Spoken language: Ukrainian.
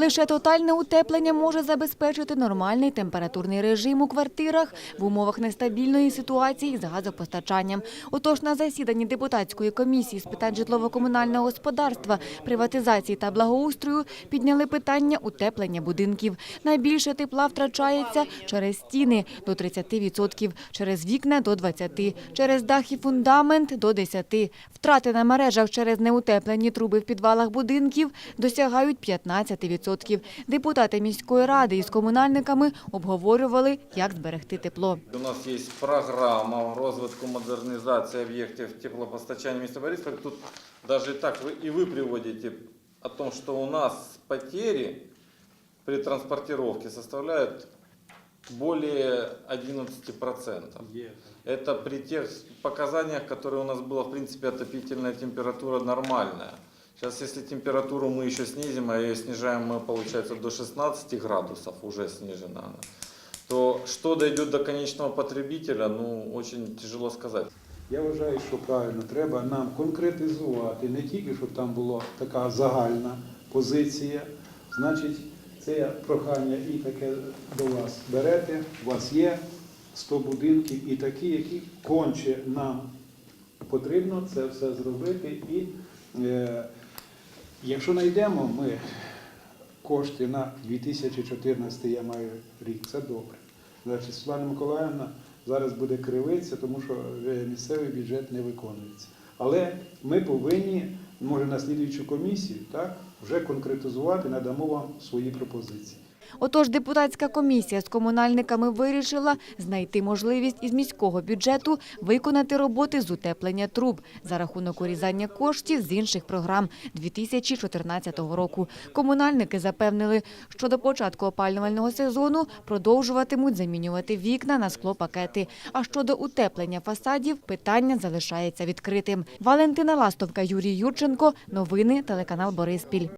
Лише тотальне утеплення може забезпечити нормальний температурний режим у квартирах в умовах нестабільної ситуації з газопостачанням. Отож, на засіданні депутатської комісії з питань житлово-комунального господарства, приватизації та благоустрою підняли питання утеплення будинків. Найбільше тепла втрачається через стіни до 30%, через вікна до 20%, через дах і фундамент до 10%. Втрати на мережах через неутеплені труби в підвалах будинків досягають 15% Депутати міської ради із комунальниками обговорювали, як зберегти тепло. У нас є програма розвитку модернізації об'єктів теплопостачання міста Борисполя. Тут навіть так ви і ви приводите о том, що у нас потери при транспортировке составляют более 11%. Это при тех показаниях, которые у нас было, в принципе, отопительная температура нормальная. Сейчас, если температуру мы еще снизим, а ее снижаем мы, получается, до 16 градусов, уже снижена она, то что дойдет до конечного потребителя, ну, очень тяжело сказать. Я вважаю, що правильно треба нам конкретизувати не тільки, щоб там була така загальна позиція. Значить, це прохання і таке до вас берете. У вас є 100 будинків і такі, які конче нам потрібно це все зробити. І е, якщо знайдемо ми кошти на 2014, я маю рік, це добре. Значить, Світлана Миколаївна зараз буде кривитися, тому що е, місцевий бюджет не виконується. Але ми повинні, може, на слідуючу комісію, так, вже конкретизувати, надамо вам свої пропозиції. Отож, депутатська комісія з комунальниками вирішила знайти можливість із міського бюджету виконати роботи з утеплення труб за рахунок урізання коштів з інших програм 2014 року. Комунальники запевнили, що до початку опалювального сезону продовжуватимуть замінювати вікна на склопакети. А щодо утеплення фасадів, питання залишається відкритим. Валентина Ластовка, Юрій Юрченко. Новини телеканал Бориспіль.